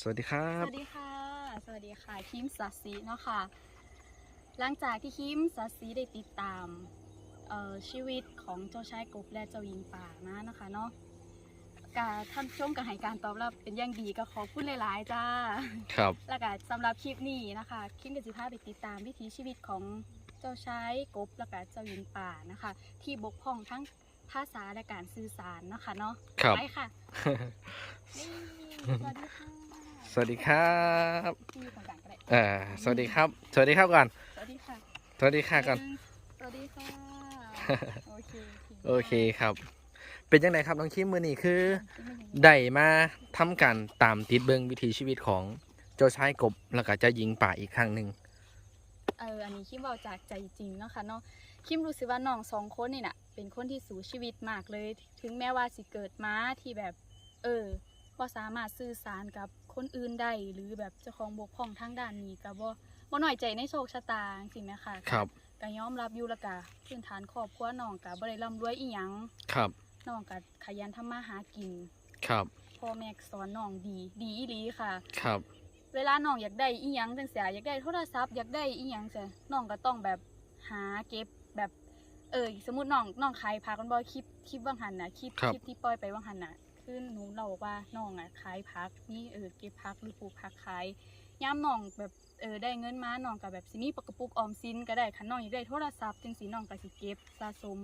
สวัสดีครัสบวัสดีค่ะ สวัสดีค่ะคิมสัสซีเนาะค่ะ หลังจากที่คิมสัสซีได้ติดตามเอ่อชีวิตของเจ้าชายกบและเจ้าหญิงป่ามานะคะเนาะกาท่านชมกับให้การตอบรับเป็นอย่างดีก็ขอบคุณหลาย ๆ จ้า ครับ แล้วก็สำหรับคลิปนี้นะคะคิมกับสิพาไปติดตามวิถีชีวิตของเจ้าชายกบและก็เจ้าหญิงป่านะคะ ที่บกพร่องทั้งภาษาและการสื่อสารเนาะคะเนาะ ครับ ไปค่ะ นี่สวัสดีค่ะ สวัสดีครับที่อยู่ตรงกลางก็ได้อ่าสวัสดีครับ สวัสดีครับก่อน สวัสดีค่ะสวัสดีค่ะก่อนหงสวัสดีค่ะโอเคโอเคครับ เป็นยังไงครับน้องคิมมือนี่คือได้ได้มาทำการตามติดเบิงวิถีชีวิตของเจ้าชายกบแล้วก็เจ้าหญิงป่าอีกครั้งหนึ่งเอออันนี้คิมบอกจากใจจริงเนาะค่ะเนาะคิมรู้สึกว่าน้องสองคนนี่น่ะ เป็นคนที่สู้ชีวิตมากเลย ถึงแม้ว่าสิเกิดมาที่แบบ เออบ่สามารถสื่อสารกับ คนอื่นได้หรือแบบเจ้าของบกพร่องทางด้านนี้ก็บ่บ่น้อยใจในโชคชะตาจริงไหมคะครับก็ยอมรับอยู่และกะพื้นฐานครอบครัวน้องก็บ่ได้ร่ำรวยอีหยังครับน้องก็ขยันทำมาหากินครับพ่อแม่ก็สอนน้องดีดีอีหลีค่ะ ครับ เวลาน้องอยากได้อีหยังจังเสียอยากได้โทรศัพท์อยากได้อีหยังเสียน้องก็ต้องแบบหาเก็บแบบเออสมมติน้องน้องขายผักมันบ่คลิปคลิปว่างหันน่ะคลิปครับคลิปที่ปล่อยไปว่างหันน่ะ คือหนูเราบอกว่าน้องอะขายผักนี่เออเก็บผักหรือปลูกผักขายยามน้องแบบเออได้เงินมาน้องก็แบบสิมีปกระปุกออมสินก็ได้คันน้องอยากได้โทรศัพท์จังสีน้องก็สิเก็บสะสม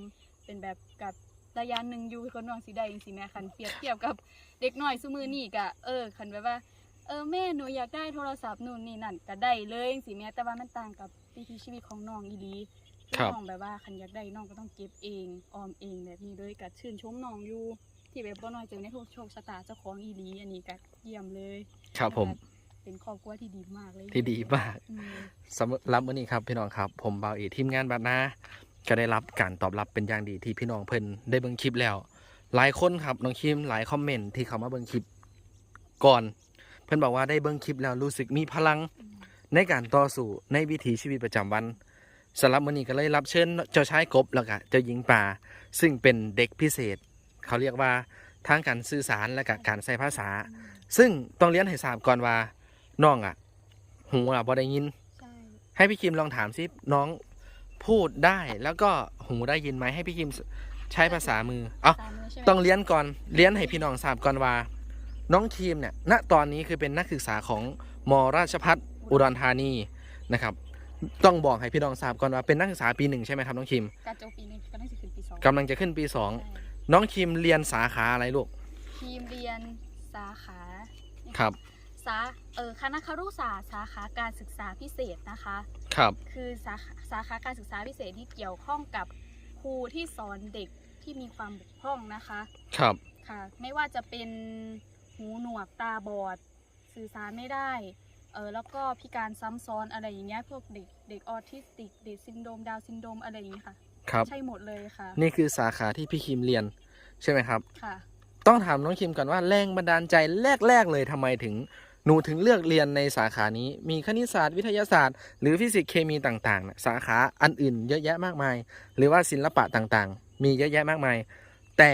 เป็นแบบกับระยะหนึ่งอยู่คนน้องสิได้จังซี่แม่คันเปรียบเทียบกับเด็กน้อยซุมือนี่ก็เออคันแบบว่าเออแม่หนูอยากได้โทรศัพท์นู่นนี่นั่นก็ได้เลยสิแม่แต่ว่ามันต่างกับวิถีชีวิตของน้องอีหลีครับน้องแบบว่าคันอยากได้น้องก็ต้องเก็บเองออมเองแบบนี้เลยก็ชื่นชมน้องอยู่ ที่แบบบ่น้อยใจในโชคชะตาเจ้าของอีหลีอันนี้ก็เยี่ยมเลยครับผม เป็นครอบครัวที่ดีมากเลยที่ดีมากอืมสำหรับวันนี้ครับพี่น้องครับ ผมบ่าวเอกทีมงานบัดนาก็ได้รับการตอบรับเป็นอย่างดีที่พี่น้องเพิ่นได้เบิ่งคลิปแล้ว หลายคนครับน้องคิมหลายคอมเมนต์ที่เขามาเบิ่งคลิปก่อน เพิ่นบอกว่าได้เบิ่งคลิปแล้วรู้สึกมีพลังอืมในการต่อสู้ในวิถีชีวิตประจำวันสำหรับวันนี้ก็เลยรับเชิญเจ้าชายกบแล้วก็เจ้าหญิงป่า ซึ่งเป็นเด็กพิเศษ เขาเรียกว่าทางการสื่อสารและก็การใช้ภาษา ซึ่งต้องเรียนให้ทราบก่อนว่าน้องอะหูอะบ่ได้ยิน ใช่ให้พี่คิมลองถามซิน้องพูดได้แล้วก็หูได้ยินไหมให้พี่คิมใช้ภาษามืออ๋อตามมือใช่ไหมต้องเรียนก่อนเรียนให้พี่น้องทราบก่อนว่า น้องคิมเนี่ยณตอนนี้คือเป็นนักศึกษาของมราชพัฒอุดรธานีนะครับ ต้องบอกให้พี่น้องทราบก่อนว่าเป็นนักศึกษาปีหนึ่งใช่ไหมครับน้องคิมการจบปีหนึงก็น่าจะขึ้นปีสองกำลังจะขึ้นปีสอง ใช่ น้องคิมเรียนสาขาอะไรลูกทีมเรียนสาขาครับสาเออคณะครุศาสตร์สาขาการศึกษาพิเศษนะคะ ครับ คือสาขาสาขาการศึกษาพิเศษที่เกี่ยวข้องกับครูที่สอนเด็กที่มีความบกพร่องนะคะ ครับค่ะ ไม่ว่าจะเป็นหูหนวกตาบอด สื่อสารไม่ได้เออแล้วก็พิการซ้ำซ้อนอะไรอย่างเงี้ยพวกเด็กเด็กออทิสติก เด็กซินโดรมดาวน์ซินโดรมอะไรอย่างเงี้ยค่ะ ครับ ใช่หมดเลยค่ะนี่คือสาขาที่พี่คิมเรียนใช่ไหมครับ ค่ะ ต้องถามน้องคิมก่อนว่าแรงบันดาลใจแรกๆเลยทำไมถึงหนูถึงเลือกเรียนในสาขานี้ มีคณิตศาสตร์วิทยาศาสตร์ หรือฟิสิกส์เคมีต่างๆน่ะสาขาอันอื่นเยอะแยะมากมาย หรือว่าศิลปะต่างๆ มีเยอะแยะมากมาย แต่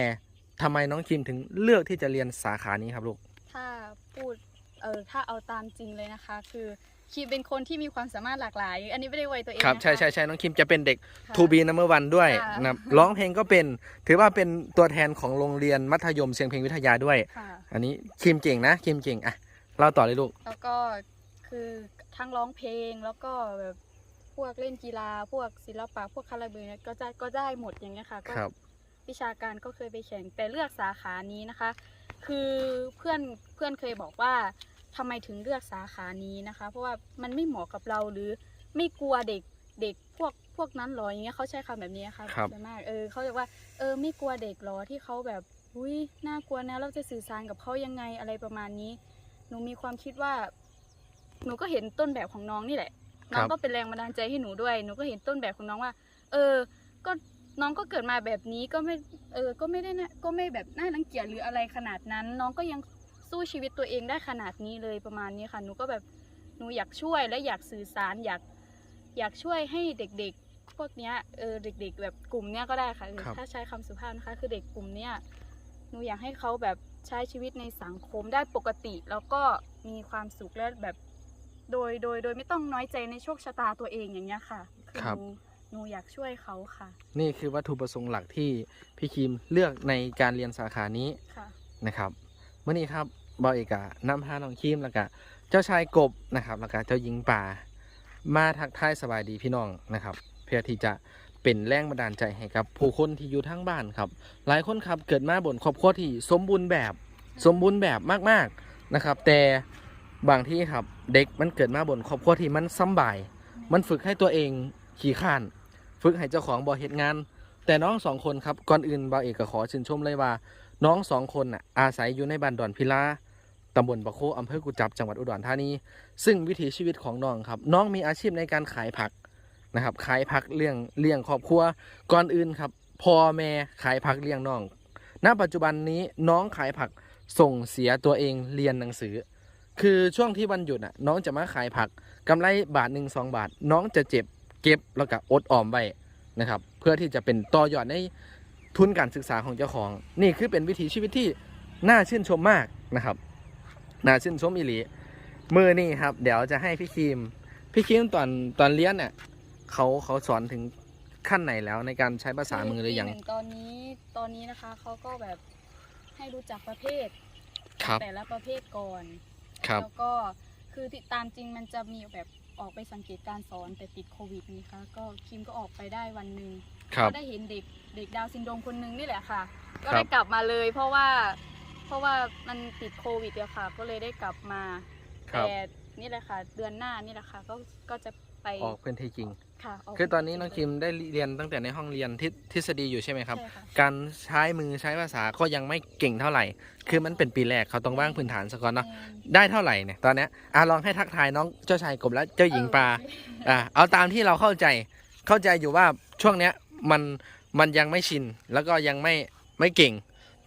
ทำไมน้องคิมถึงเลือกที่จะเรียนสาขานี้ครับลูก ถ้าพูดเออถ้าเอาตามจริงเลยนะคะ คือ คีเป็นคนที่มีความสามารถหลากหลาย อันนี้ไม่ได้ไวยตัวเองครับนะคะใช่ใช่ใช่น้องคิมจะเป็นเด็กค่ะทูบีนัมเบอร์วันด้วยค่ะ นะครับร้องเพลงก็เป็นถือว่าเป็นตัวแทนของโรงเรียนมัธยมเชียงเพลงวิทยาด้วย ค่ะ อันนี้คิมเก่งนะคิมเก่งอะเล่าต่อเลยลูก แล้วก็คือทั้งร้องเพลงแล้วก็แบบพวกเล่นกีฬาพวกศิลปะพวกคาราเบลเนี่ยก็จะก็ได้หมดอย่างเงี้ยค่ะก็ครับ วิชาการก็เคยไปแข่งแต่เลือกสาขานี้นะคะ คือเพื่อนเพื่อนเคยบอกว่า ทำไมถึงเลือกสาขานี้นะคะ เพราะว่ามันไม่เหมาะกับเราหรือไม่กลัวเด็กเด็กพวกพวกนั้นหรออย่างเงี้ยเขาใช้คำแบบนี้ค่ะครับส่วนมากเออเขาจะว่าเออไม่กลัวเด็กหรอที่เขาแบบอุ้ยน่ากลัวนะเราจะสื่อสารกับเขายังไงอะไรประมาณนี้ หนูมีความคิดว่า หนูก็เห็นต้นแบบของน้องนี่แหละครัน้องบก็เป็นแรงบันดาลใจให้หนูด้วย หนูก็เห็นต้นแบบของน้องว่า เออ ก็น้องก็เกิดมาแบบนี้ก็ไม่ เออ ก็ไม่ได้นะก็ไม่แบบน่ารังเกียจหรืออะไรขนาดนั้น น้องก็ยัง สู้ชีวิตตัวเองได้ขนาดนี้เลยประมาณนี้ค่ะ หนูก็แบบหนูอยากช่วยและอยากสื่อสารอยากอยากช่วยให้เด็กๆ พวกเนี้ยเออเด็ก ๆ แบบกลุ่มเนี้ยก็ได้ค่ะ ครับ ถ้าใช้คำสุภาพนะคะ คือเด็กกลุ่มเนี้ยหนูอยากให้เขาแบบใช้ชีวิตในสังคมได้ปกติ แล้วก็มีความสุขและแบบโดยโดยโดยไม่ต้องน้อยใจในโชคชะตาตัวเองอย่างเงี้ยค่ะครับ หนูหนูอยากช่วยเขาค่ะนี่คือวัตถุประสงค์หลักที่พี่คิมเลือกในการเรียนสาขานี้ค่ะ นะครับเมื่อนี้ครับ บอยเอกะน้ำพาน้องคิมแล้วก็เจ้าชายกบนะครับแล้วก็เจ้าหญิงป่า มาทักทายสบายดีพี่น้องนะครับ เพื่อที่จะเป็นแรงบันดาลใจให้กับผู้คนที่อยู่ทั้งบ้านครับ หลายคนครับเกิดมาบนครอบครัวที่สมบูรณ์แบบสมบูรณ์แบบมากๆนะครับ แต่บางที่ครับเด็กมันเกิดมาบนครอบครัวที่มันซ้ำบ่าย มันฝึกให้ตัวเองขี่ข้าน ฝึกให้เจ้าของบ่เหตุงาน แต่น้องสองคนครับก่อนอื่นบ่าวเอกก็ขอชื่นชมเลยว่า น้องสองคนน่ะอาศัยอยู่ในบ้านดอนพิลาตำบลบะโคอำเภอกุจับจังหวัดอุดรธานี ซึ่งวิถีชีวิตของน้องครับ น้องมีอาชีพในการขายผักนะครับ ขายผักเลี้ยงเลี้ยงครอบครัว ก่อนอื่นครับพ่อแม่ขายผักเลี้ยงน้อง ณ ปัจจุบันนี้น้องขายผักส่งเสียตัวเองเรียนหนังสือ คือช่วงที่วันหยุดน่ะ น้องจะมาขายผักกำไรบาทหนึ่งสองบาท น้องจะเจ็บเก็บแล้วก็อดออมไว้นะครับ เพื่อที่จะเป็นต่อยอดใน ทุนการศึกษาของเจ้าของ นี่คือเป็นวิถีชีวิตที่น่าชื่นชมมากนะครับ น่าชื่นชมอีหลีมือนี่ครับ เดี๋ยวจะให้พี่คิมพี่คิมตอนตอนเรียนเนี่ยเขาเขาสอนถึงขั้นไหนแล้วในการใช้ภาษามือหรือยัง ปีนึ่ตอนนี้ตอนนี้นะคะเขาก็แบบให้รู้จักประเภท ครับ แต่ละประเภทก่อนครับแล้วก็คือติดตามจริงมันจะมีแบบ ออกไปสังเกตการสอนแต่ติดโควิดนี่ค่ะก็คิมก็ออกไปได้วันหนึ่งครับ ก็ได้เห็นเด็กเด็กดาวน์ซินโดรมคนหนึงนี่แหละค่ะ ก็ครับได้กลับมาเลย เพราะว่าเพราะว่ามันติดโควิดอะค่ะ ก็เลยได้กลับมาครับ แต่นี่แหละค่ะ เดือนหน้านี่แหละค่ะ ก็ก็จะไป ออกพื้นที่จริง ค่ะกคือตอนนี้น้องคิมได้เรียนตั้งแต่ในห้องเรียนทฤทฤษฎีอยู่ใช่ไหมครับ ใช่ค่ะการใช้มือใช้ภาษาก็ยังไม่เก่งเท่าไหร่ คือมันเป็นปีแรกเขาต้องว่างพื้นฐานสก่อนเนาะ ได้เท่าไหร่เนี่ยตอนเนี้ยอะลองให้ทักทายน้องเจ้าชายกบและเจ้าหญิงปลา อะเอาตามที่เราเข้าใจ เข้าใจอยู่ว่าช่วงเนี้ยมันมันยังไม่ชิน แล้วก็ยังไม่ไม่เก่ง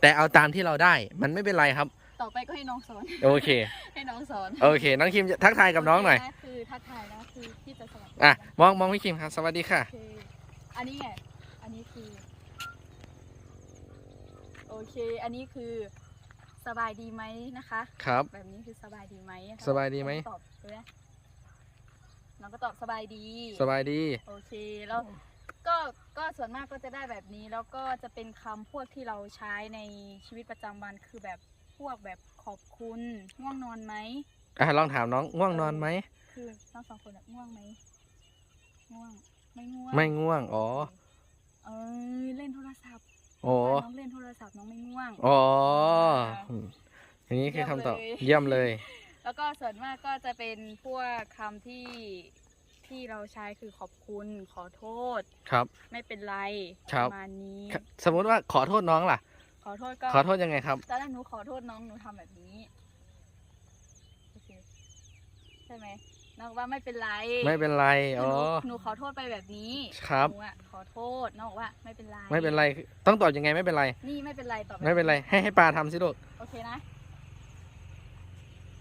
แต่เอาตามที่เราได้ มันไม่เป็นไรครับ ต่อไปก็ให้น้องสอน โอเค ให้น้องสอนโอเค น้องคิมจะทักทายกับน้องหน่อยโเคะคือทักทายนะคือพี่จะสวัสดีอะ มองมองพี่คิมครับ สวัสดีค่ะโอเคอันนี้ไงอันนี้คือ โอเค อันนี้คือสบายดีไหมนะคะ ครับ แบบนี้คือสบายดีไหมอะคะสบายดีไหมน้องตอบใช่ไหมน้องก็ตอบสบายดี สบายดี โอเค แล้วก็ก็ส่วนมากก็จะได้แบบนี้ แล้วก็จะเป็นคำพวกที่เราใช้ในชีวิตประจำวันคือแบบ พวกแบบขอบคุณง่วงนอนไหม อะลองถามน้องง่วงนอนไหม คือน้องสองคนอะง่วงไหมง่วง ไม่ง่วงไม่ง่วง อ๋อ เออเล่นโทรศัพท์โอ้น้องเล่นโทรศัพท์น้องไม่ง่วง อ๋ออืมอย่างนี้คือคำตอบเยี่ยมเลยเยี่ยมเลย แล้วก็ส่วนมากก็จะเป็นพวกคำที่ที่เราใช้คือขอบคุณขอโทษ ครับ ไม่เป็นไรครัปบระมาณนี้ สมมุติว่าขอโทษน้องล่ะ ขอโทษก็ขอโทษยังไงครับ ตอนแรกหนูขอโทษน้องหนูทำแบบนี้โอเคใช่ไหมน้องบอกว่าไม่เป็นไรไม่เป็นไรหอ๋อ นูหนูขอโทษไปแบบนี้ครับ หนูอะขอโทษน้องบอกว่าไม่เป็นไรไม่เป็นไรต้องตอบยังไงไม่เป็นไร นี่ไม่เป็นไรต่อไม่เป็นไร ให้ให้ปลาทำสิลูกโอเคนะ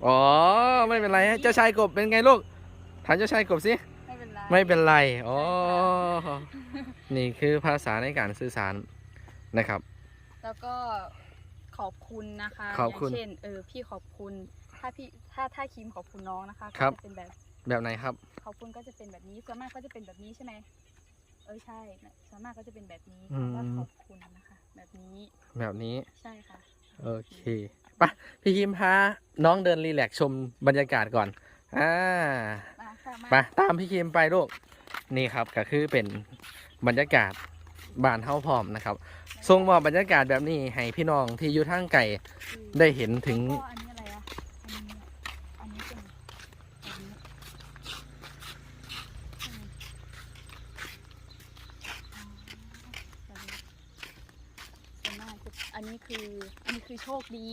อ๋อไม่เป็นไรให้เจ้าชายกบเป็นไงลูกถามเจ้าชายกบสิไม่เป็นไร ไม่เป็นไรอ๋อนี่คือภาษาในการสื่อสารนะครับ แล้วก็ขอบคุณนะคะขอบคุณย่างเช่นเออพี่ขอบคุณ ถ้าพี่ถ้าถ้าคิมขอบคุณน้องนะคะครับก็จะเป็นแบบแบบไหนครับ ขอบคุณก็จะเป็นแบบนี้ส่วนมากก็จะเป็นแบบนี้ใช่ไหมเออใช่ส่วนมากก็จะเป็นแบบนี้อืมคำว่าขอบคุณนะคะ แบบนี้แบบนี้ ใช่ค่ะ โอเคไปะพี่ยิมพาน้องเดินรีแลกซ์ชมบรรยากาศก่อน อ่า มาค่ะมาไปตามพี่คิมไปลูกนี่ครับก็คือเป็นบรรยากาศ บ้านเฮาพร้อมนะครับทรงมอบบรรยากาศแบบนี้ให้พี่น้องที่อยู่ทางไกลคือได้เห็นถึงแล้วก็อันนี้อะไรอะอันนี้อันนี้เป็นอันนี้ใช่ไหมอ๋อแบบนี้ส่วนมากจะอันนี้คืออันนี้คือโชคดี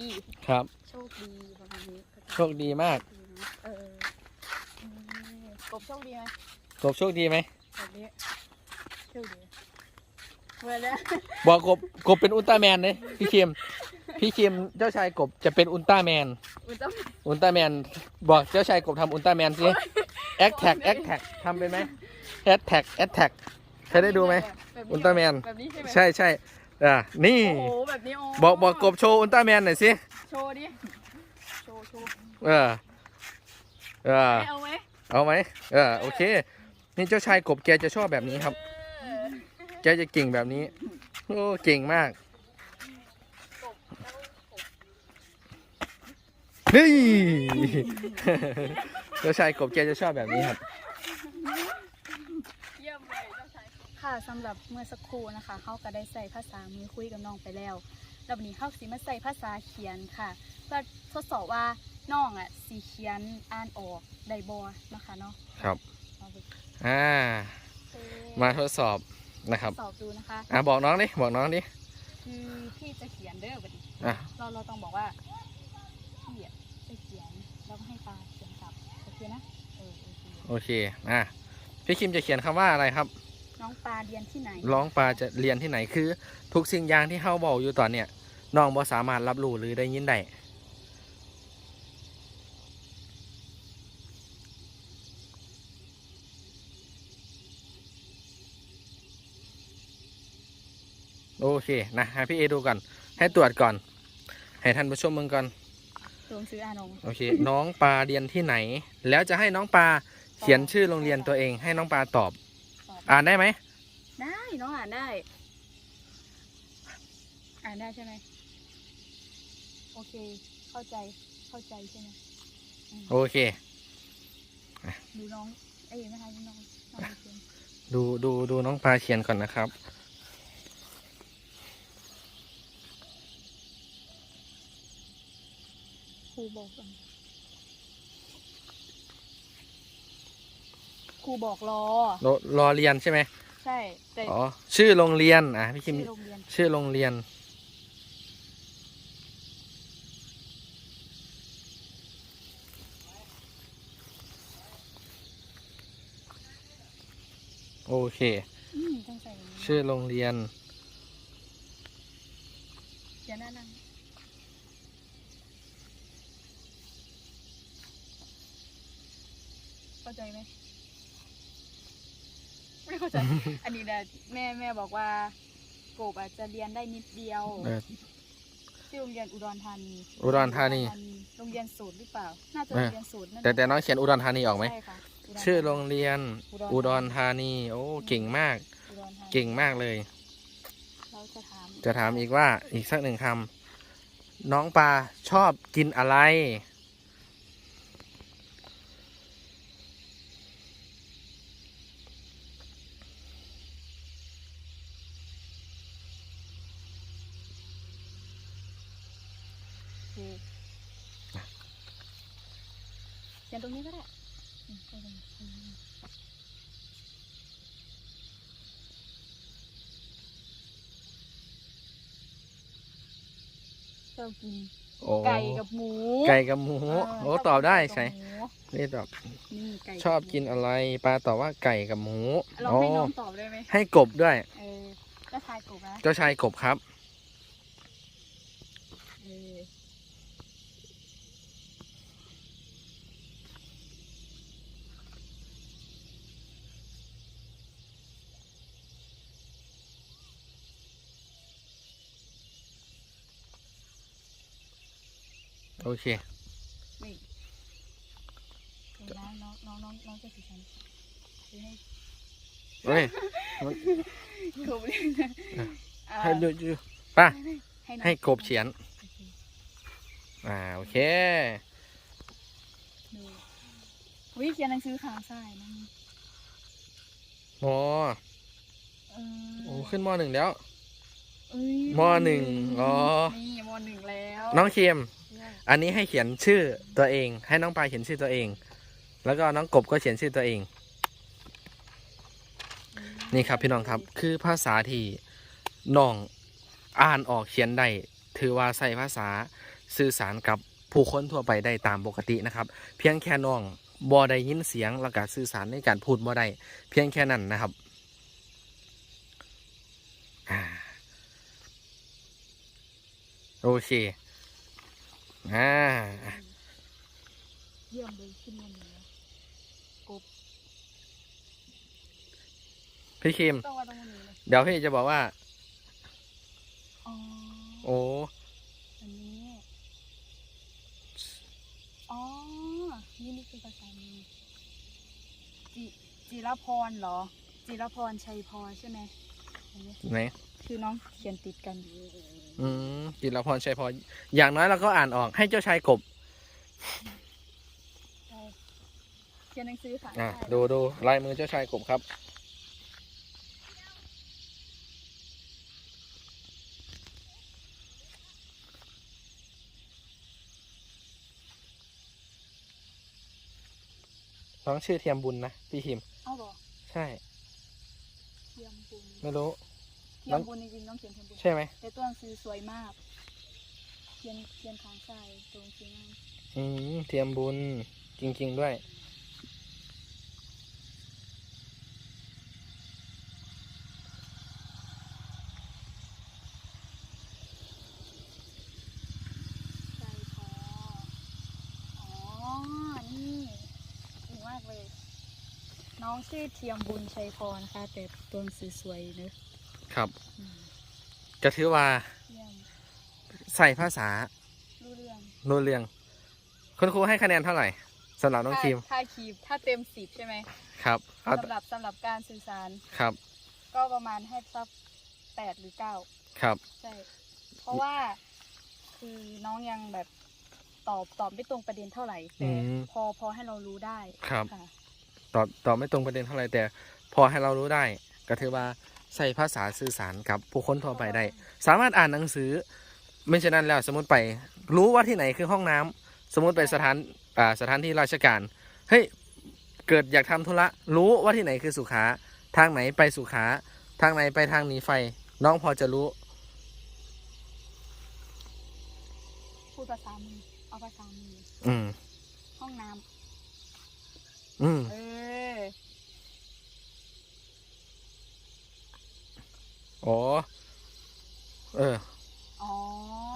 ครับ โชคดีประมาณนี้ก็จะโชคดีมากดีนะเอออืมกบโชคดีไหมกบโชคดีไหมแบบนี้โชคดีเมื่อแล้ว บอกกบกบเป็นอุลตร้าแมนเลยพี่คิมพี่คิมเจ้าชายกบจะเป็นอุลตร้าแมนมันต้องอุลตร้าแมนบอกเจ้าชายกบทำอุลตร้าแมนสิแอคแท็กแอคแท็กทำเป็นไหมแอคแท็กแอคแท็กเคยได้ดูไหมแบบนี้อุลตร้าแมนแบบนี้ใช่ไหมใช่ใช่อะนี่โอ้โหแบบนี้อ๋อบอกบอกกบโชว์อุลตร้าแมนหน่อยสิโชว์ดิโชว์โชว์เออเออไม่เอาไหมเอาไหมเออโอเค นี่เจ้าชายกบแกจะชอบแบบนี้ครับเออ แกจะเก่งแบบนี้ โอ้ เก่งมาก นี่เจ้าชายกบแกจะชอบแบบนี้ครับเยี่ยมเลยเจ้าชายค่ะสำหรับเมื่อสักครู่นะคะเขาก็ได้ใส่ภาษามือคุยกับน้องไปแล้วแล้ววันนี้เขาสิมาใส่ภาษาเขียนค่ะ เพื่อทดสอบว่าน้องอะสีเขียนอ่านออกได้บ่นะคะเนาะครับเอาไปอ่าเทมาทดสอบ นะครับสอบดูนะคะอะบอกน้องดิบอกน้องดิคือพี่จะเขียนเด้อบัดนี้อะเราเราต้องบอกว่าพี่อะจะเขียนแล้วก็ให้ปาเขียนกลับโอเคนะเออโอเคโอเคอะพี่คิมจะเขียนคำว่าอะไรครับ น้องปาเรียนที่ไหนร้องปลาจะเรียนที่ไหนคือ ทุกสิ่งอย่างที่เฮาบอกอยู่ตอนเนี้ยน้องบ่สามารถรับรู้หรือได้ยินได้ โอเคนะให้พี่เอดูก่อน ให้ตรวจก่อน ให้ท่านผู้ชมมึงก่อนตัวหนังสืออ่านออกโอเค น้องปลาเรียนที่ไหน แล้วจะให้น้องปลาเขียนชื่อโรงเรียนตัวเอง ให้น้องปลาตอบตอบอ่านได้ไหมได้น้องอ่านได้ อ่านได้ใช่ไหมโอเค เข้าใจเข้าใจใช่ไหมอืมโอเคดูน้องเอ้ยไม่ใช่ดูน้องน้องเขียนดูดูดูน้องปลาเขียนก่อนนะครับ รูบอกก่อนครูบอกรอ รอรอเรียนใช่ไหมใช่แต่อ๋อชื่อโรงเรียนอะพี่คิมชื่อโรงเรียนชื่อโรงเรียน โอเค อืมต้องใส่อย่างนี้ชื่อโรงเรียนเขียนหน้านั่งเข้าใจไหมไม่เข้าใจ อันนี้นะแม่แม่บอกว่า โกบอาจจะเรียนได้นิดเดียวเออ ที่โรงเรียนอุดรธานีอุดรธานี โรงเรียนสูตรหรือเปล่า น่าจะเออโรงเรียนสูตรนั่นแต่แต่น้องเขียนอุดรธานีออกไหม ใช่ค่ะดธานี ชื่อโรงเรียนอุดรธานี โอ้เก่งมาก อุดรธานีเก่งมากเลย เราจะถามจะถามอีกว่าอีกสักหนึ่งคำน้องปลาชอบกินอะไร คือเขียนตรงนี้ก็ได้อืมใช่ตรงนี้อืมชอบ กิน โอ้ไก่กับหมูไก่กับหมูเโอ้ชบกินตอบได้ก่กับใช่หมูนี่ตอบนี่ไก่ชอบกินอะไรปลาตอบว่าไก่กับหมูเราโอ้ให้น้องตอบได้ไหมให้กบด้วย เออก็ทายกบนะเจ้าชายกบครับ เออ โอเค นี่เดี๋ยวนะน้องน้องน้องน้องจะสีฉันซื้อให้เฮ้ยกบเรียนนะอ่าให้ดูดูป้าให้น้องให้กบเขียน โอเคอ่า โอเค ดูวิเขียนหนังสือขางซ้ายนะมอเออโอ้ขึ้นมอหนึ่งแล้ว เอ้ยมหนึ่งอ๋อ นี่มหนึ่งแล้ว น้องเคียมเนี่ย อันนี้ให้เขียนชื่อตัวเอง ให้น้องปลาเขียนชื่อตัวเอง แล้วก็น้องกบก็เขียนชื่อตัวเอง นี่ครับพี่น้องครับ คือภาษาที่น้องอ่านออกเขียนได้ถือว่าใส่ภาษาสื่อสารกับผู้คนทั่วไปได้ตามปกตินะครับ เพียงแค่น้องบอได้ยินเสียงแล้วก็สื่อสารในการพูดบอได้เพียงแค่นั้นนะครับโอเค อ่าเยี่ยมเลยขึ้นมหนึ่งแล้วกบพี่คิม ต้องว่าต้องมหนึ่งเลยเดี๋ยวพี่จะบอกว่าอ้อันนี้อ๋อนี่นี่คือภาษานี้จิจิรพรเหรอ จิรพรชัยพรใช่ไหมอันนี้ไหน คือน้องเขียนติดกันอื มจิรพรชัยพรอย่างน้อยเราก็อ่านออกให้เจ้าชายกบใช่เขียนหนังสือค่ะอะใช่ดูดูลายมือเจ้าชายกบครับ น้องชื่อเทียมบุญนะ พี่หิม เอาเหรอใช่ เทียมบุญไม่รู้ เทียมบุญจริงๆต้องเขียนเทียมบุญใช่ไหมแต่ตัวหนังสือสวยมาก เขียนเขียนทางซ้ายตัวหนังสืองามอืมเทียมบุญจริง ๆ ด้วย ใจคออ๋อ นี่เก่งมากเลย น้องชื่อเทียมบุญชัยพรนะคะ แต่ตัวหนังสือสวยเนอะ ครับอืมก็ถือว่าเยี่ยมใส่ภาษารู้เรื่องรู้เรื่องคุณครูให้คะแนนเท่าไหร่สำหรับน้องถ้าคิมถ้าคีมถ้าเต็มสิบใช่ไหมครับเอาสำหรับสำหรับการสื่อสาร ครับก็ประมาณให้สักแปดหรือเก้าครับ ใช่ เพราะว่าคือน้องยังแบบตอบตอบไม่ตรงประเด็นเท่าไหร่แต่อืมพอพอให้เรารู้ได้ครับ ค่ะ ตอบตอบไม่ตรงประเด็นเท่าไหร่แต่ พอให้เรารู้ได้ ก็ถือว่า ใส่ภาษาสื่อสารกับผู้คนทั่วไปได้ สามารถอ่านหนังสือไม่ฉะนั้นแล้วสมมติไป รู้ว่าที่ไหนคือห้องน้ำสมมติไปสถานอ่าสถานที่ราชการเฮ้ยเกิดอยากทำธุระรู้ว่าที่ไหนคือสุขาทางไหนไปสุขาทางไหนไปทางหนีไฟ น้องพอจะรู้พูดภาษามือเอาภาษามืออืมห้องน้อืมำเออ โอ้เออ อ๋อ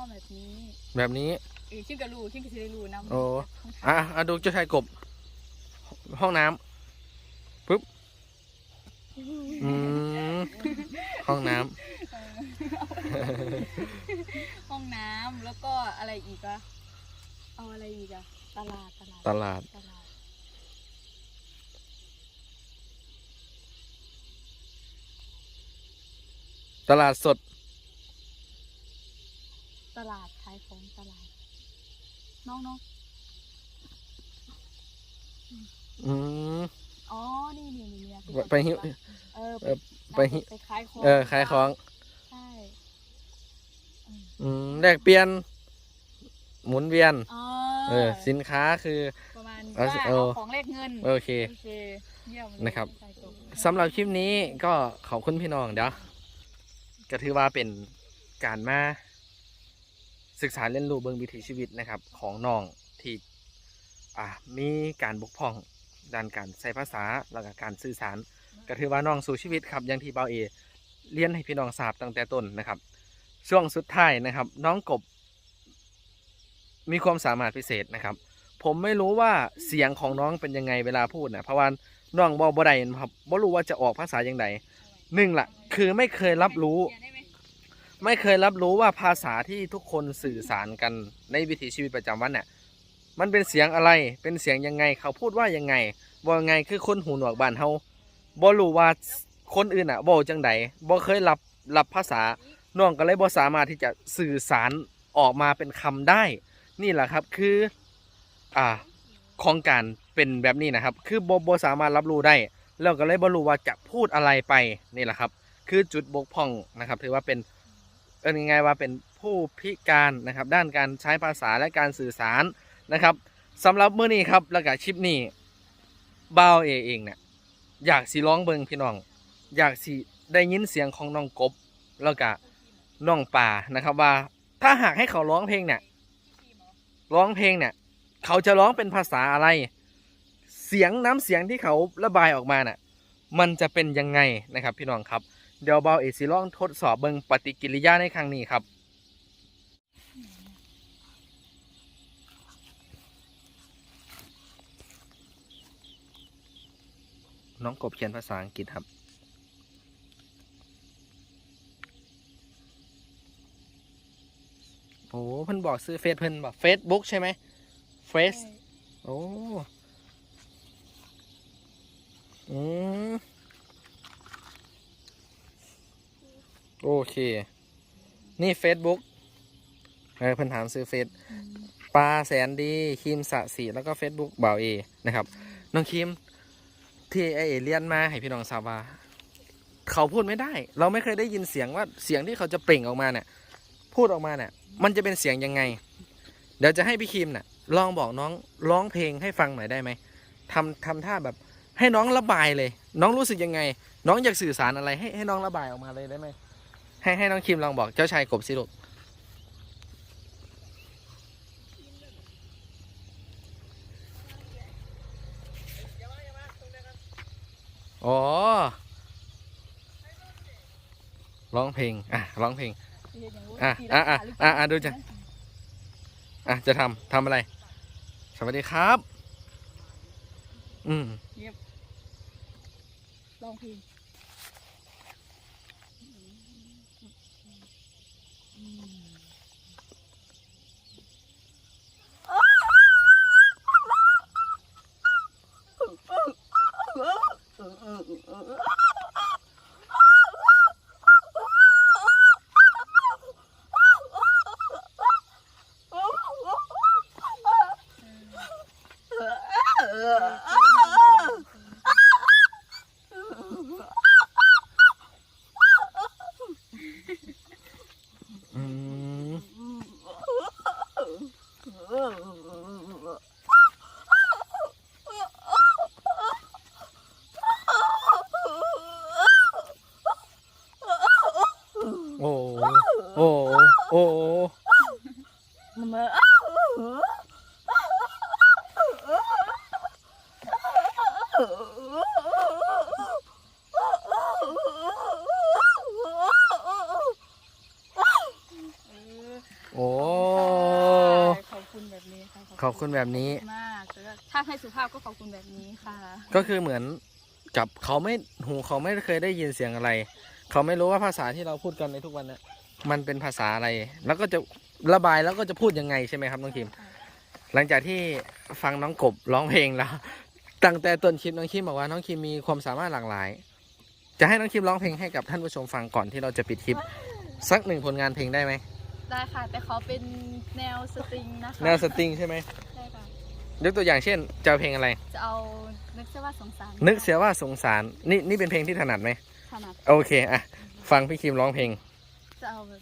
แบบนี้แบบนี้ เออขึ้นกับรูขึ้นกับซีได้รูนะโอ้ห้องน้ำอะอะดูเจ้าชายกบ ห้องน้ำปุ๊บอืมห้องน้ำเออห้องน้ำแล้วก็อะไรอีกอะเอาอะไรอีกอะตลาดตลาดตลาดตลาด ตลาดสด ตลาดขายของตลาด น้องน้องอืม อ๋อ นี่นี่นี่เนี่ยไปหิ้วเออเออไปหิ้ว ไปขายของเออขายของใช่อืมอืมแลกเปลี่ยน หมุนเวียนอ๋อเออ สินค้าคือประมาณเอาว่าเอาเอาของแลกเงิน โอเคโอเคเยี่ยมเลยนะครับใส่กล่องสำหรับคลิปนี้ก็ขอบคุณพี่น้องเดี๋ยว ก็ถือว่าเป็นการมาศึกษาเรียนรู้เบิงวิถีชีวิตนะครับ ของน้องที่มีการบกพร่องด้านการใช้ภาษาแล้วก็การสื่อสาร ก็ถือว่าน้องสู่ชีวิตครับอย่างที่เบาเอเรียนให้พี่น้องทราบตั้งแต่ต้นนะครับ ช่วงสุดท้ายนะครับ น้องกบ มีความสามารถพิเศษนะครับ ผมไม่รู้ว่าเสียงของน้องเป็นยังไงเวลาพูดนะเพราะว่าน้องบอบ่ได้ครับบ่รู้ว่าจะออกภาษาอย่างไร หนึ่งละคือไม่เคยรับรู้ ไม่เคยรับรู้ว่าภาษาที่ทุกคนสื่อสารกันในวิถีชีวิตประจำวันเนี่ยมันเป็นเสียงอะไรเป็นเสียงยังไง เขาพูดว่ายังไงบ่ยังไงคือคนหูหนวกบ้านเฮาบ่รู้ว่าคนอื่นอะบ่จังใดบ่เคยรับรับภาษาน้องก็เลยบ่สามารถที่จะสื่อสารออกมาเป็นคำได้ นี่แหละครับคืออ่าของการเป็นแบบนี้นะครับ คือโบบสามารถรับรู้ได้ แล้วก็เลยบรู้ว่าจะพูดอะไรไปนี่แหละครับ คือจุดบกพร่องนะครับ ถือว่าเป็นเออยังไงว่าเป็นผู้พิการนะครับ ด้านการใช้ภาษาและการสื่อสารนะครับสำหรับเมื้อนี้ครับแล้วก็คลิปนี้บ่าวเอเองเนี่ยอยากสิร้องเบิงพี่น้อง อยากสิได้ยินเสียงของน้องกบ แล้วก็น้องป่านะครับว่าถ้าหากให้เขาร้องเพลงเนี่ยร้องเพลงเนี่ย เขาจะร้องเป็นภาษาอะไร เสียงน้ำเสียงที่เขาระบายออกมาน่ะมันจะเป็นยังไงนะครับพี่น้องครับเดี๋ยวเบาเอซิลองทดสอบเบิงปฏิกิริยาในครั้งนี้ครับน้องกบเขียนภาษาอังกฤษครับ โอ้ เพิ่นบอกซื้อเฟซเพิ่นบอกเฟซบุ๊กใช่ไหมเฟซโอ้ อืมโอเค นี่ Facebook เออเพิ่นถามซื้อเฟซปลาแสนดีครีมสะสีแล้วก็ Facebook บ่าวเอนะครับ น้องครีมที่ไอเอเลียนมาให้พี่น้องทราบว่า เขาพูดไม่ได้ เราไม่เคยได้ยินเสียงว่าเสียงที่เขาจะเปล่งออกมาเนี่ยพูดออกมาเนี่ยมันจะเป็นเสียงยังไง เดี๋ยวจะให้พี่ครีมเนี่ยลองบอกน้องร้องเพลงให้ฟังหน่อยได้ไหมทำทำท่าแบบ ให้น้องระบายเลย น้องรู้สึกยังไง น้องอยากสื่อสารอะไร ให้ให้น้องระบายออกมาเลยได้ไหมให้ให้น้องครีมลองบอกเจ้าชายกบสิลูกอ๋อร้องเพลง อะ ร้องเพลง อะ อะ อะ อะ ดูจ้ะ อะ จะทำทำอะไร สวัสดีครับ อืมลองเพลงอืม โอ้โอ้โอ้โอ้ขอบคุณแบบนี้ค่ะขอบคุณแบบนี้ มากแล้วก็ถ้าให้สุภาพก็ขอบคุณแบบนี้ค่ะ ก็คือเหมือนกับเขาไม่หูเขาไม่เคยได้ยินเสียงอะไร เขาไม่รู้ว่าภาษาที่เราพูดกันในทุกวันเนี้มันเป็นภาษาอะไร แล้วก็จะระบายแล้วก็จะพูดยังไงใช่ไหมครับน้องคิม หลังจากที่ฟังน้องกบร้องเพลงแล้ว ตั้งแต่ต้นคลิปน้องคิมบอกว่าน้องคิมมีความสามารถหลากหลาย จะให้น้องคิมร้องเพลงให้กับท่านผู้ชมฟังก่อนที่เราจะปิดคลิป สักหนึ่งผลงานเพลงได้ไหมได้ค่ะ แต่เขาเป็นแนวสตริงนะคะแนวสตริงใช่ไหมใช่ค่ะยกตัวอย่างเช่นจะเอาเพลงอะไร จะเอานึกเสียว่าสงสาร นึกเสียว่าสงสาร นี่นี่เป็นเพลงที่ถนัดไหมถ นัดโอเคอะฟังพี่คิมร้องเพลง จะเอาแบบ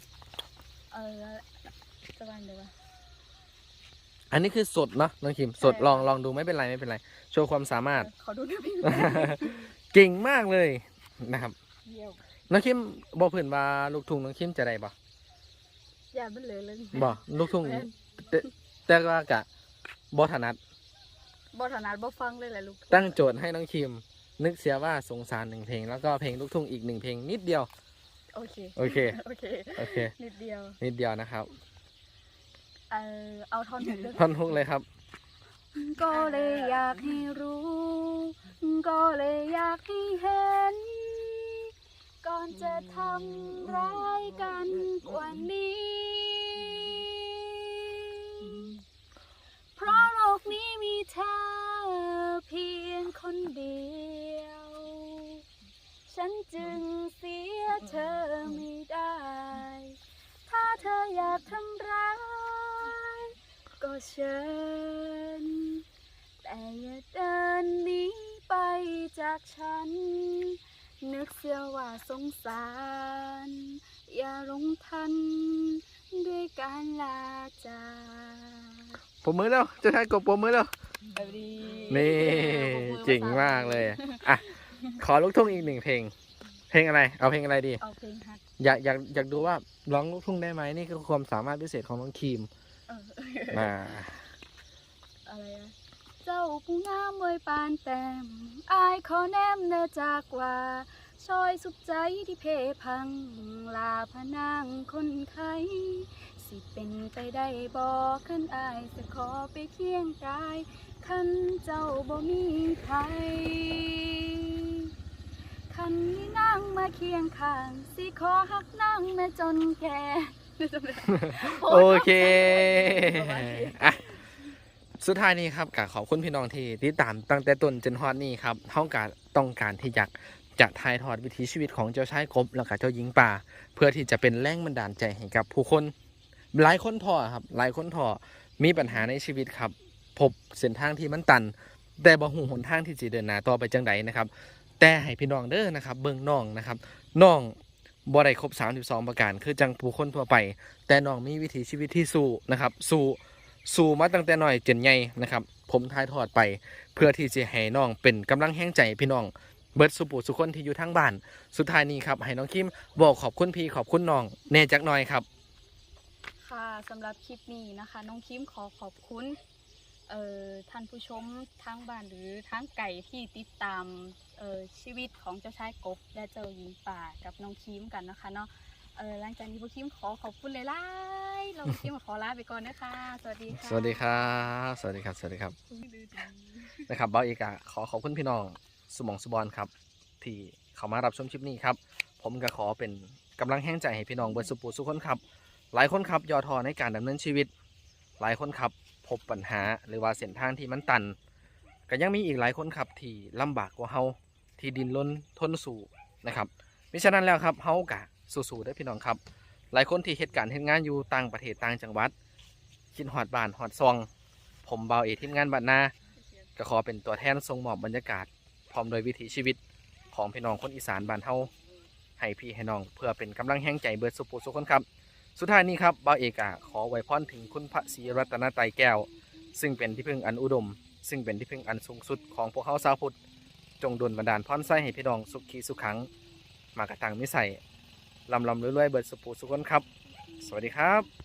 เออจะวันเดี๋ยวว่าอันนี้คือสดเนาะน้องคิมสดใช่ ลองลองดูไม่เป็นไรไม่เป็นไร โชว์ความสามารถ ขอดูด้วยพี่เก่งมากเลยนะครับเยี่ยมน้องคิมบอกเพื่อนว่าลูกทุ่งน้องคิมจะได้บ่อย่ามันเหลือเลยบ่ลูกทุ่งแม่นแต่แต่ว่ากะบ่ถนัดบ่ถนัดบ่ฟังเลยแหละลูกตั้งโจทย์ให้น้องคิม นึกเสียว่าสงสารหนึ่งเพลง แล้วก็เพลงลูกทุ่งอีกหนึ่งเพลงนิดเดียว โอเค โอเค โอเค โอเค นิดเดียว นิดเดียวนะครับ เออเอาท่อนหนึ่งเลยท่อนฮุกเลยครับ ก็เลยอยากให้รู้ ก็เลยอยากให้เห็น ก่อนจะทำร้ายกันกว่านี้ เพราะโลกนี้มีเธอเพียงคนเดียว ฉันจึงเสียเธอไม่ได้ ถ้าเธออยากทำร้าย ก็เชิญ แต่อย่าเดินหนีไปจากฉัน นึกเสียว่าสงสาร อย่าหลงทัน ด้วยการลาจากผมมือแล้วจะใช้กบผมมือแล้วแบบนี้นี่เจ๋งมากเลยอะ ขอลูกทุ่งอีกหนึ่งเพลง เพลงอะไร เอาเพลงอะไรดี เอาเพลงฮักอยากอยากอยากดูว่าร้องลูกทุ่งได้ไหมนี่คือความสามารถพิเศษของน้องครีมเอออ่าอะไรอะเจ้าผู้งามมวยปานแต้มอายขอแนมเนอจากว่าชอยสุขใจที่เพพัง ลาพะนางคนไข้สิเป็นไปได้บอกขันอาย จะขอไปเคียงกาย ขันเจ้าบ่มีใครคันมีนางมาเคียงข้าง สิขอหักนางแม่จนแก่โอเคประมาณนี้อะสุดท้ายนี้ครับกขอบคุณพี่น้องที่ติดตามตั้งแต่ต้นจนฮอดนี้ครับเท่ากับต้องการที่อยากจะถ่ายทอดวิถีชีวิตของเจ้าชายกบแล้วก็เจ้าหญิงป่า เพื่อที่จะเป็นแรงบันดาลใจให้กับผู้คน หลายคนท้อครับ หลายคนท้อมีปัญหาในชีวิตครับ พบเส้นทางที่มันตัน แต่บ่หูหนทางที่จะเดินหน้าต่อไปจังใดนะครับ แต่ให้พี่น้องเด้อนะครับ เบิ่งน้องนะครับน้องบ่ได้ครบ 32 ประการ คือจังผู้คนทั่วไป แต่น้องมีวิถีชีวิตที่สู้นะครับ สู้สู้มาตั้งแต่น้อยจนใหญ่นะครับ ผมถ่ายทอดไป เพื่อที่จะให้น้องเป็นกำลังแห้งใจพี่น้องเบิร์ดสุปุสุคนที่อยู่ทั้งบ้าน สุดท้ายนี้ครับให้น้องคิมบอกขอบคุณพี่ขอบคุณน้องแน่จักหน่อยครับ ค่ะสำหรับคลิปนี้นะคะ น้องคิมขอขอบคุณ เอ่อท่านผู้ชมทั้งบ้านหรือทั้งไก่ที่ติดตามเอ่อชีวิตของเจ้าชายกบ และเจ้าหญิงป่ากับน้องคิมกันนะคะเนาะเออหลังจากนี้พวกคิมขอขอบคุณหลายๆเราคิมขอลาไปก่อนนะคะ สวัสดีค่ะสวัสดีครับ สวัสดีครับ สวัสดีครับ นะครับเบาเอกอะขอขอบคุณพี่น้องสมองสุบอลครับ ที่เขามารับชมคลิปนี้ครับ ผมก็ขอเป็นกำลังแห้งใจให้พี่น้องเบิร์ดสุปูสุคนครับ หลายคนครับยอทอในการดำเนินชีวิต หลายคนครับ พบปัญหาหรือว่าเส้นทางที่มันตัน ก็ยังมีอีกหลายคนครับที่ลำบากกว่าเฮาที่ดินล้นทนสู่นะครับมิฉะนั้นแล้วครับเฮากะสู้ๆได้พี่น้องครับ หลายคนที่เหตุการณ์เหตุงานอยู่ต่างประเทศต่างจังหวัดคิดฮอดบ้านฮอดซอง ผมเบาเอทีมงานบ้านนาก็ขอเป็นตัวแทนทรงมอบบรรยากาศ พร้อมโดยวิถีชีวิตของพี่น้องคนอีสานบ้านเฮาให้พี่ให้น้อง เพื่อเป็นกำลังแห่งใจเบิดสุปุสุคนครับ สุดท้ายนี้ครับบ่าวเอกอะขอไว้พรถึงคุณพระศรีรัตนตรัยแก้ว ซึ่งเป็นที่พึ่งอันอุดม ซึ่งเป็นที่พึ่งอันสูงสุดของพวกเขาชาวพุทธจงดลบันดาลพรไส้ให้พี่น้องสุขีสุขัง มากระตังมิใส่ลำลำรวยๆเบิดสุปูสุขนครับ สวัสดีครับ